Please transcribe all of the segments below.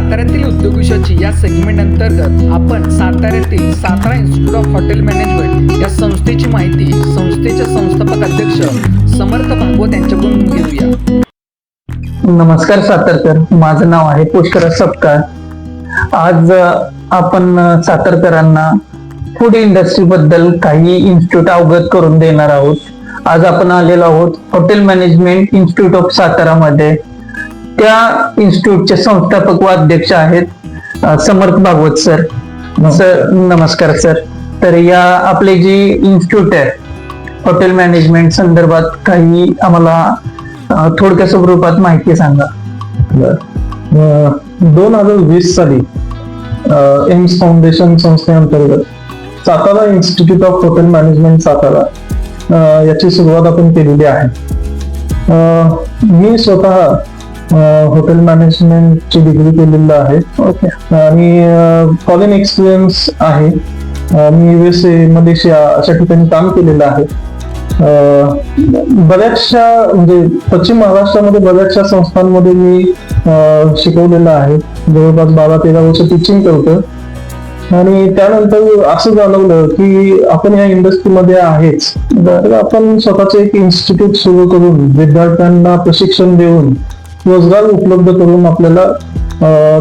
साताऱ्यातील उद्योगविषयाची या सेगमेंट अंतर्गत आपण साताऱ्यातील Satara institute of hotel management या संस्थेची माहिती संस्थेचे संस्थापक अध्यक्ष समर्थ भागवत यांच्याकडून घेऊया. नमस्कार सातारकर. माझं नाव आहे पुष्कर सपकाळ. आज आपण सातारकरांना फूड इंडस्ट्री बद्दल काही इन्स्टिट्यूट अवगत करून देणार आहोत. आज आपण आलेलो आहोत हॉटेल मॅनेजमेंट इन्स्टिट्यूट ऑफ सातारामध्ये. त्या इन्स्टिट्यूटचे संस्थापक व अध्यक्ष आहेत समर्थ भागवत सर. सर नमस्कार सर. तर या आपले जी इन्स्टिट्यूट आहे हॉटेल मॅनेजमेंट संदर्भात काही आम्हाला थोडक्या स्वरूपात माहिती सांगा. दोन हजार वीस साली एम्स फाउंडेशन संस्थेअंतर्गत Satara institute of hotel management Satara याची सुरुवात आपण केलेली आहे. मी स्वतः हॉटेल मॅनेजमेंटची डिग्री केलेलं आहे. ओके आणि फॉरेन एक्सपिरियन्स आहे. मी युएसए मलेशिया अशा ठिकाणी काम केलेलं आहे. बऱ्याचशा म्हणजे पश्चिम महाराष्ट्रामध्ये बऱ्याचशा संस्थांमध्ये मी शिकवलेलं आहे. जवळपास बारा तेरा वर्ष टीचिंग करतो आणि त्यानंतर असं जाणवलं की आपण या इंडस्ट्रीमध्ये आहेच. तर आपण स्वतःच एक इन्स्टिट्यूट सुरू करून विद्यार्थ्यांना प्रशिक्षण देऊन रोजगार उपलब्ध करून आपल्याला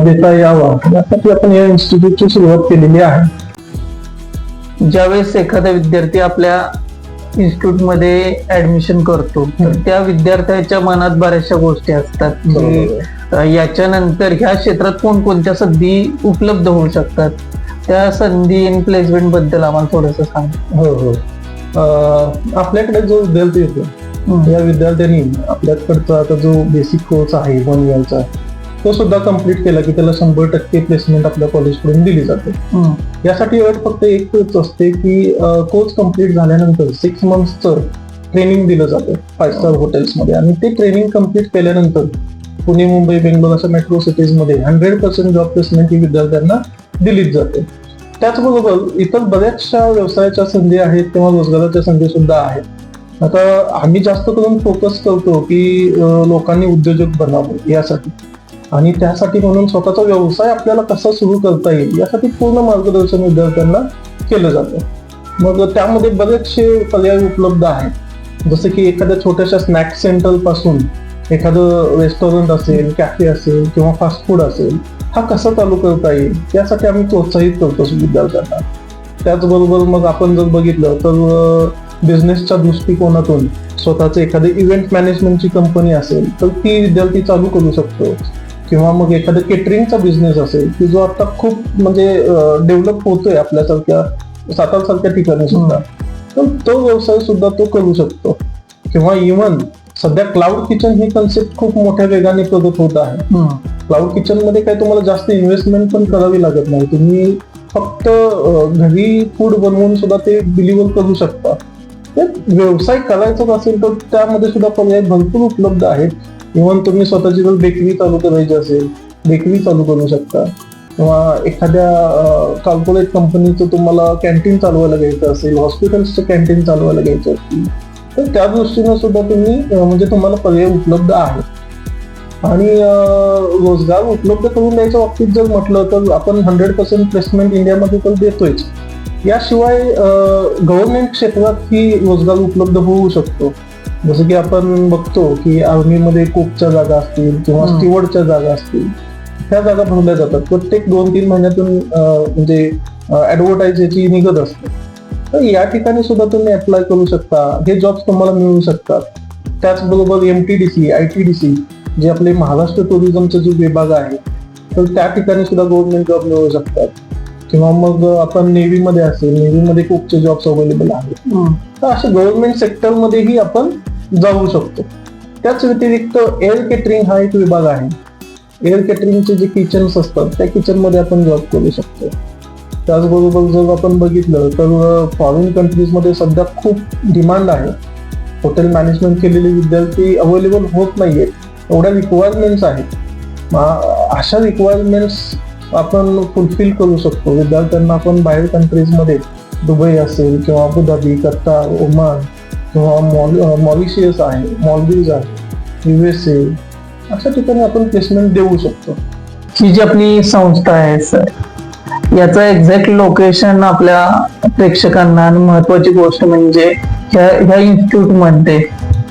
देता यावा. यासाठी आपण या इन्स्टिट्यूटची सुरुवात केलेली आहे. ज्यावेळेस एखादा विद्यार्थी आपल्या इन्स्टिट्यूटमध्ये ऍडमिशन करतो तर त्या विद्यार्थ्याच्या मनात बऱ्याचशा गोष्टी असतात. की याच्यानंतर ह्या क्षेत्रात कोणकोणत्या संधी उपलब्ध होऊ शकतात? त्या संधी इन प्लेसमेंटबद्दल आम्हाला थोडस सांग. हो हो. आपल्याकडे जो विद्यार्थी येतो या विद्यार्थ्यांनी आपल्याकडचा आता जो बेसिक कोर्स आहे वन इयरचा तो सुद्धा कंप्लीट केला की त्याला शंभर टक्के प्लेसमेंट आपल्या कॉलेजकडून दिली जाते. यासाठी अट फक्त एकच असते की कोर्स कंप्लीट झाल्यानंतर सिक्स मंथचं ट्रेनिंग दिलं जातं फाईव्ह स्टार हॉटेल्समध्ये आणि ते ट्रेनिंग कंप्लीट केल्यानंतर पुणे मुंबई बेंगलोर अशा मेट्रो सिटीजमध्ये हंड्रेड पर्सेंट जॉब प्लेसमेंट ही विद्यार्थ्यांना दिलीच जाते. त्याचबरोबर इतर बऱ्याचशा व्यवसायाच्या संधी आहेत किंवा रोजगाराच्या संधी सुद्धा आहेत. आता आम्ही जास्त करून फोकस करतो की लोकांनी उद्योजक बनावं यासाठी. आणि त्यासाठी म्हणून स्वतःचा व्यवसाय आपल्याला कसा सुरू करता येईल यासाठी पूर्ण मार्गदर्शन विद्यार्थ्यांना केलं जातं. मग त्यामध्ये बरेचसे पर्याय उपलब्ध आहेत. जसं की एखाद्या छोट्याशा स्नॅक सेंटरपासून एखादं रेस्टॉरंट असेल कॅफे असेल किंवा फास्ट फूड असेल हा कसा चालू करता येईल यासाठी आम्ही प्रोत्साहित करतो विद्यार्थ्यांना. त्याचबरोबर मग आपण जर बघितलं तर बिझनेसच्या दृष्टिकोनातून स्वतःचे एखादी इव्हेंट मॅनेजमेंटची कंपनी असेल तर ती विद्यार्थी चालू करू शकतो. किंवा मग एखादा केटरिंगचा बिझनेस असेल की जो आता खूप म्हणजे डेव्हलप होतोय आपल्यासारख्या सातारा सारख्या ठिकाणी सुद्धा तर तो व्यवसाय सुद्धा तो करू शकतो. किंवा इव्हन सध्या क्लाउड किचन ही कन्सेप्ट खूप मोठ्या वेगाने प्रगत होत आहे. क्लाउड किचनमध्ये काही तुम्हाला जास्त इन्व्हेस्टमेंट पण करावी लागत नाही. तुम्ही फक्त घरी फूड बनवून सुद्धा ते डिलिव्हर करू शकता. व्यवसाय करायचाच असेल तर त्यामध्ये सुद्धा पर्याय भरपूर उपलब्ध आहेत. इव्हन तुम्ही स्वतःची जर बेकरी चालू करायची असेल बेकरी चालू करू शकता. किंवा एखाद्या कॉर्पोरेट कंपनीचं तुम्हाला कॅन्टीन चालवायला घ्यायचं असेल हॉस्पिटल्सचं कॅन्टीन चालवायला घ्यायचं असेल तर त्या दृष्टीने सुद्धा तुम्ही म्हणजे तुम्हाला पर्याय उपलब्ध आहेत आणि रोजगार उपलब्ध करून द्यायच्या बाबतीत जर म्हटलं तर आपण हंड्रेड पर्सेंट प्लेसमेंट इंडियामध्ये तर देतोयच. याशिवाय गव्हर्नमेंट क्षेत्रात ही रोजगार उपलब्ध होऊ शकतो. जसं की आपण बघतो की आर्मीमध्ये कुकच्या जागा असतील किंवा हम्म. स्टिवर्डच्या जागा असतील त्या जागा भरल्या जातात. प्रत्येक दोन तीन महिन्यातून म्हणजे ऍडव्हर्टाईज याची निघत असते. तर या ठिकाणी सुद्धा तुम्ही अप्लाय करू शकता. हे जॉब्स तुम्हाला मिळू शकतात. त्याचबरोबर M T D C I T D C जे आपले महाराष्ट्र टुरिझमचा जो विभाग आहे तर त्या ठिकाणी सुद्धा गव्हर्नमेंट जॉब मिळू शकतात. किंवा मग आपण नेव्हीमध्ये असेल नेव्हीमध्ये खूपचे जॉब्स अवेलेबल आहेत. तर अशा गव्हर्नमेंट सेक्टरमध्येही आपण जाऊ शकतो. त्याच व्यतिरिक्त एअर केटरिंग हा एक विभाग आहे. एअर केटरिंगचे जे किचन्स असतात त्या किचनमध्ये आपण जॉब करू शकतो. त्याचबरोबर जर आपण बघितलं तर फॉरेन कंट्रीजमध्ये सध्या खूप डिमांड आहे. हॉटेल मॅनेजमेंट केलेले विद्यार्थी अवेलेबल होत नाहीयेत. एवढ्या रिक्वायरमेंट्स आहेत. अशा रिक्वायरमेंट्स आपण फुलफिल करू शकतो. विद्यार्थ्यांना आपण बाहेर कंट्रीजमध्ये दुबई असेल किंवा अबुधाबी कतार ओमान किंवा मॉल मॉरिशियस आहे मॉलदीव्स आहे युएसए अशा ठिकाणी आपण प्लेसमेंट देऊ शकतो. ही जी आपली संस्था आहे सर याचं एक्झॅक्ट लोकेशन आपल्या प्रेक्षकांना आणि महत्वाची गोष्ट म्हणजे ह्या ह्या इन्स्टिट्यूटमध्ये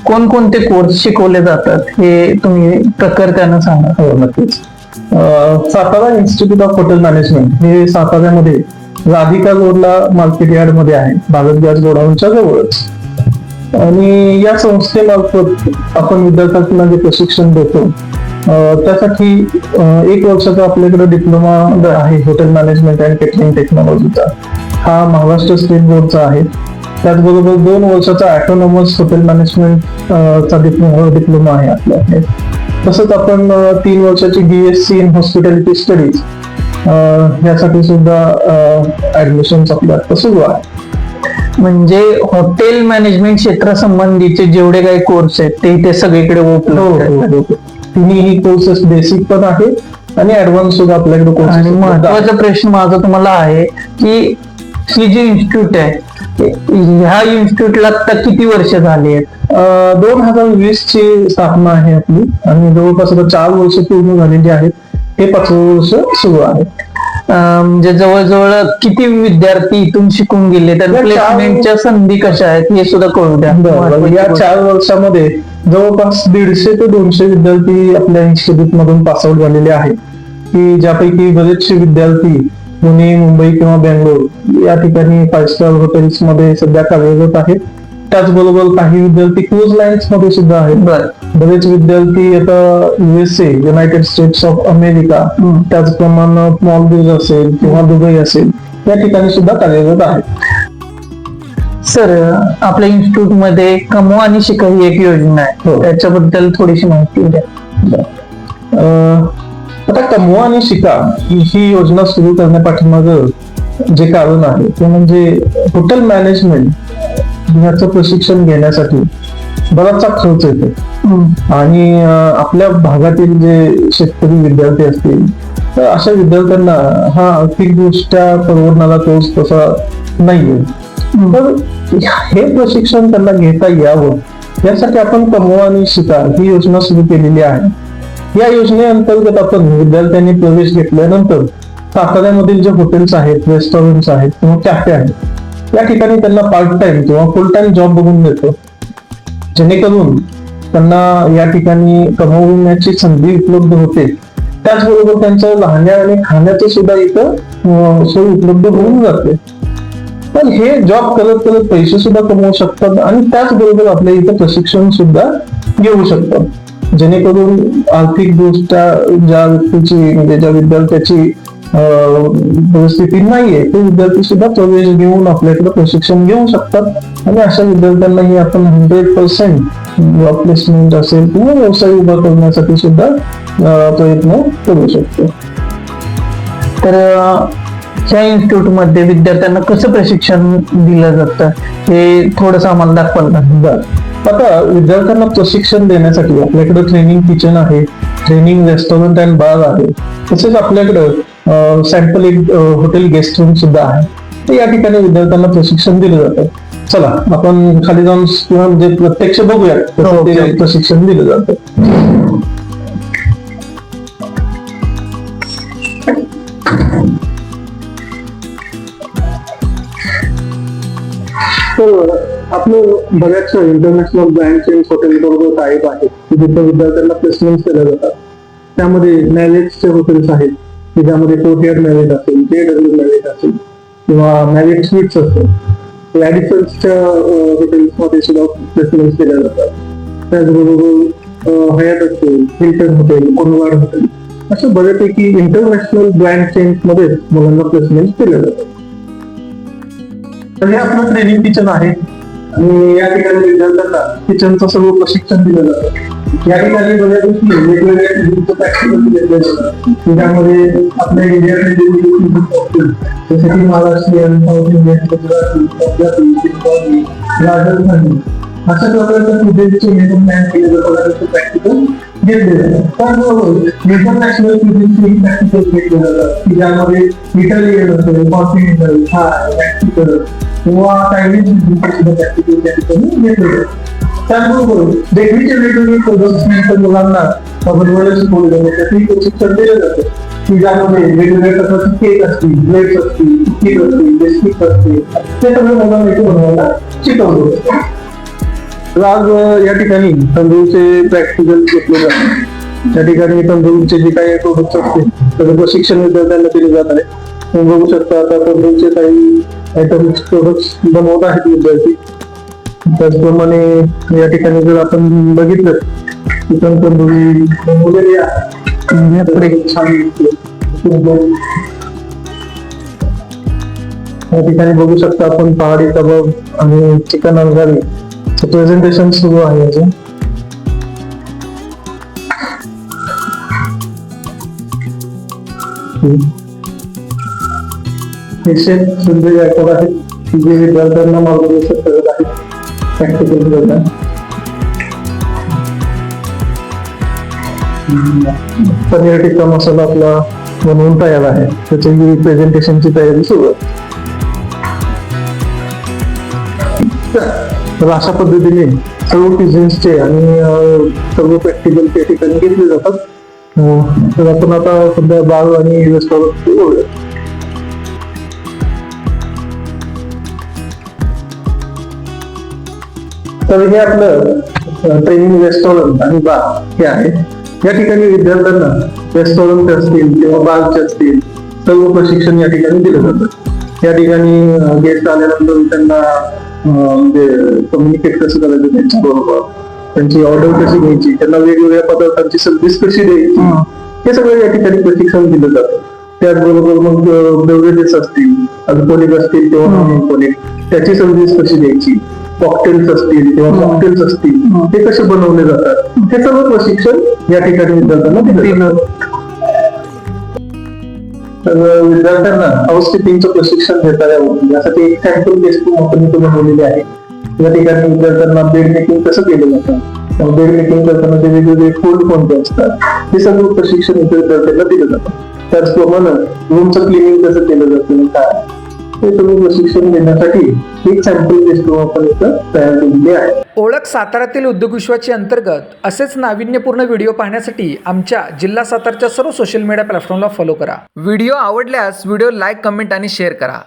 कोणकोणते कोर्स शिकवले जातात हे तुम्ही प्रकर्त्यानं सांगा. हो नक्कीच. Satara institute of hotel management हे साताऱ्यामध्ये राधिका रोडला मार्केट यार्डमध्ये आहे. भारत गॅस गोडाऊनच्या जवळच. आणि या संस्थेमार्फत आपण विद्यार्थ्यांना जे प्रशिक्षण देतो त्यासाठी एक वर्षाचा आपल्याकडे डिप्लोमा आहे हॉटेल मॅनेजमेंट अँड केटरिंग टेक्नॉलॉजीचा हा महाराष्ट्र स्टेट बोर्डचा आहे. त्याचबरोबर दोन वर्षाचा ऑटोनॉमस हॉटेल मॅनेजमेंट चा डिप्लोमा डिप्लोमा आहे आपल्याकडे. तसंच आपण तीन वर्षाची बीएससी इन हॉस्पिटॅलिटी स्टडीज यासाठी सुद्धा ऍडमिशन आपल्या सुरू आहे. म्हणजे हॉटेल मॅनेजमेंट क्षेत्रासंबंधीचे जेवढे काही कोर्स आहेत ते इथे सगळीकडे हो, उपलब्ध आहेत. तिन्ही कोर्सेस बेसिक पण आहे आणि ऍडव्हान्स सुद्धा आपल्याकडे आणि कोर्सेस महत्त्वाचा प्रश्न माझा तुम्हाला आहे की ही जी इन्स्टिट्यूट आहे ह्या इन्स्टिट्यूटला आता किती वर्ष झाली आहेत? दोन हजार वीस ची स्थापना आहे आपली. आणि जवळपास आता चार वर्ष पूर्ण झालेली आहेत. हे पाचवं वर्ष सुरू आहे. म्हणजे जवळजवळ किती विद्यार्थी इथून शिकून गेले? तर प्लेसमेंटच्या संधी कशा आहेत? हे सुद्धा कळू द्या. या. चार वर्षामध्ये जवळपास दीडशे ते दोनशे विद्यार्थी आपल्या इन्स्टिट्यूट मधून पासआउट झालेले आहेत. की ज्यापैकी बरेचसे विद्यार्थी पुणे मुंबई किंवा बेंगलोर या ठिकाणी फाईव्ह स्टार हॉटेल्समध्ये सध्या कार्यरत आहेत. त्याचबरोबर काही विद्यार्थी क्रूज लाईन्समध्ये सुद्धा आहेत. बरं. बरेच विद्यार्थी आता USA United States of America. त्याचप्रमाणे मॉलदीव असेल किंवा दुबई असेल या ठिकाणी सुद्धा कार्यरत आहेत. सर आपल्या इन्स्टिट्यूटमध्ये कमवा आणि शिका ही एक योजना आहे. हो. त्याच्याबद्दल थोडीशी माहिती द्या. अं, आता कमवा आणि शिका ही योजना सुरू करण्यापाठीमागं जे कारण आहे ते म्हणजे हॉटेल मॅनेजमेंट याचं प्रशिक्षण घेण्यासाठी बराचसा खर्च येतो. आणि आपल्या भागातील जे शेतकरी विद्यार्थी असतील तर अशा विद्यार्थ्यांना हा आर्थिकदृष्ट्या परवडणारा कोर्स तसा नाहीये. तर हे प्रशिक्षण त्यांना घेता यावं यासाठी आपण कमवा आणि शिका ही योजना सुरू केलेली आहे. या योजनेअंतर्गत आपण विद्यार्थ्यांनी प्रवेश घेतल्यानंतर साताऱ्यामधील जे हॉटेल्स आहेत रेस्टॉरंट्स आहेत किंवा कॅफे आहेत या ठिकाणी त्यांना पार्ट टाइम किंवा फुल टाइम जॉब बघून देतो जेणेकरून त्यांना या ठिकाणी कमवण्याची संधी उपलब्ध होते. त्याचबरोबर त्यांचं राहण्या आणि खाण्याचं सुद्धा इथं सोय उपलब्ध होऊन जाते. पण हे जॉब करत करत पैसे सुद्धा कमवू शकतात आणि त्याचबरोबर आपल्या इथं प्रशिक्षण सुद्धा घेऊ शकतात. जेणेकरून आर्थिकदृष्ट्या ज्या व्यक्तीची म्हणजे ज्या विद्यार्थ्याची परिस्थिती नाहीये ते विद्यार्थी सुद्धा प्रवेश घेऊन आपल्याकडे प्रशिक्षण घेऊ शकतात. आणि अशा विद्यार्थ्यांनाही आपण हंड्रेड पर्सेंट प्लेसमेंट असेल किंवा व्यवसाय उभा करण्यासाठी सुद्धा प्रयत्न करू शकतो. तर अं, ह्या इन्स्टिट्यूटमध्ये विद्यार्थ्यांना कसं प्रशिक्षण दिलं जातं हे थोडंसं आम्हाला दाखवाल का? आता विद्यार्थ्यांना प्रशिक्षण देण्यासाठी आपल्याकडे ट्रेनिंग किचन आहे ट्रेनिंग रेस्टॉरंट अँड बार आहे. तसेच आपल्याकडे सॅम्पल एक हॉटेल गेस्ट रूम सुद्धा आहे. तर या ठिकाणी विद्यार्थ्यांना प्रशिक्षण दिलं जातं. चला आपण खाली जाऊन किंवा म्हणजे प्रत्यक्ष बघूया हो. प्रशिक्षण दिलं जातं. आपलं बऱ्याचशा इंटरनॅशनल ब्रँड चेंज हॉटेल बरोबर टाईप आहे जिथे विद्यार्थ्यांना प्लेसमेंट केल्या जातात. त्यामध्ये मॅरिटचे हॉटेल्स आहेत. की ज्यामध्ये कोटियर मॅरिट असेल जे डब्ल्यू मॅरिट असेल किंवा मॅरिट स्वीट्स असेल. ॲडिसन्सच्या हॉटेल्समध्ये सुद्धा प्लेसमेंट केल्या जातात. त्याचबरोबर हयात असेल हिल्टन हॉटेल कोनवाड हॉटेल अशा बऱ्यापैकी इंटरनॅशनल ब्रँड चेंजमध्ये मुलांना प्लेसमेंट केल्या जातात. तर हे आपलं ट्रेनिंग किचन आहे. आणि या ठिकाणी विद्यार्थ्यांना किचनचं सर्व प्रशिक्षण दिलं जातं. या ठिकाणी बऱ्यापैकी वेगवेगळ्या टिफिनचं प्रॅक्टिकल आपल्या इंडियाकडे जसे की महाराष्ट्रीयन साऊथ इंडियन गुजराती पंजाबी बेंगॉली राजस्थानी अशा प्रकारच्या क्युझिनचे मेनू प्लॅन केले जातात. प्रॅक्टिकल घेतले जातात. त्याचबरोबर इंटरनॅशनल क्युझिनचे प्रॅक्टिकल घेतले जातात. की ज्यामध्ये इटालियन असेल कॉन्टिनेंटल थाय मॅक्सिकन किंवा काही त्या ठिकाणी त्याचबरोबर वेगवेगळे मुलांना बनवायला शिकवले जाते त्यासाठी प्रशिक्षण दिलं जातं की ज्यामध्ये वेगवेगळ्या प्रकारचे केक असतील ब्लेड्स असतील केक असतील बिस्किट असतील ते सगळं मुलांना इथे बनवायला शिकवलं जातं आज या ठिकाणी तंदूरचे प्रॅक्टिकल घेतले जातात त्या ठिकाणी तंदूरचे जे काही प्रोडक्ट असतील त्याचं प्रशिक्षण विद्यार्थ्यांना दिले जात आहे. बघू शकता आता तंदूरचे काही आयटम्स प्रोडक्ट्स बनवत आहेत विद्यार्थी. त्याचप्रमाणे या ठिकाणी जर आपण बघितलं चिकन तंदुरी दिसते. या ठिकाणी बघू शकता आपण पहाडी कबाब आणि चिकन अलगारी प्रेझेंटेशन सुरू आहे अजून हे शेफ संजय गायकवाड आहेत जे विद्यार्थ्यांना मार्गदर्शन करत आहेत. प्रॅक्टिकल करतात पनीर टिक्का मसाला आपला बनवून तयार आहे. त्याची प्रेझेंटेशनची तयारी सुरू आहे. तर अशा पद्धतीने सर्व पिझन्सचे आणि सर्व प्रॅक्टिकल त्या ठिकाणी घेतले जातात. हो. तर आपण आता सध्या बाळ आणि रेस्टॉरंट तर हे आपलं ट्रेनिंग रेस्टॉरंट आणि बार हे आहे या ठिकाणी विद्यार्थ्यांना रेस्टॉरंट असतील किंवा बारचे असतील सर्व प्रशिक्षण या ठिकाणी दिलं जातं. या ठिकाणी गेस्ट आल्यानंतर त्यांना म्हणजे कम्युनिकेट कसं करायचं त्यांच्याबरोबर त्यांची ऑर्डर कशी घ्यायची त्यांना वेगवेगळ्या पदार्थांची सर्व्हिस कशी द्यायची हे. सगळं या ठिकाणी प्रशिक्षण दिलं जातं. त्याचबरोबर मग बेवरेजेस असतील अल्कोहोलिक असतील किंवा नॉन अल्कोहोलिक त्याची सर्व्हिस कशी द्यायची कॉकटेल्स असतील किंवा कॉकटेल्स असतील ते कसे बनवले जातात? हे सर्व प्रशिक्षण या ठिकाणी विद्यार्थ्यांना दिलं. तर विद्यार्थ्यांना हाऊसकीपिंगचं प्रशिक्षण देता यावं. यासाठी एक सॅम्पल टेस्ट इथे बनवलेली आहे. या ठिकाणी विद्यार्थ्यांना बेड मेकिंग कसं केलं जातं? बेड मेकिंग करताना ते वेगवेगळे फोल्ड कोणते असतात हे सर्व प्रशिक्षण इथे विद्यार्थ्यांना दिलं जातं. त्याचप्रमाणे रूमचं क्लिनिंग कसं केलं जातं? काय हे तुम्ही प्रशिक्षण देण्यासाठी एक सॅम्पल टेस्ट आपण इथं तयार केलेली आहे. ओळख सातारातील उद्योग विश्वाची अंतर्गत असेच नाविन्यपूर्ण व्हिडिओ पाहण्यासाठी आमच्या जिल्हा सातारच्या सर्व सोशल मीडिया प्लॅटफॉर्मला फॉलो करा. व्हिडिओ आवडल्यास व्हिडिओ लाईक कमेंट आणि शेअर करा.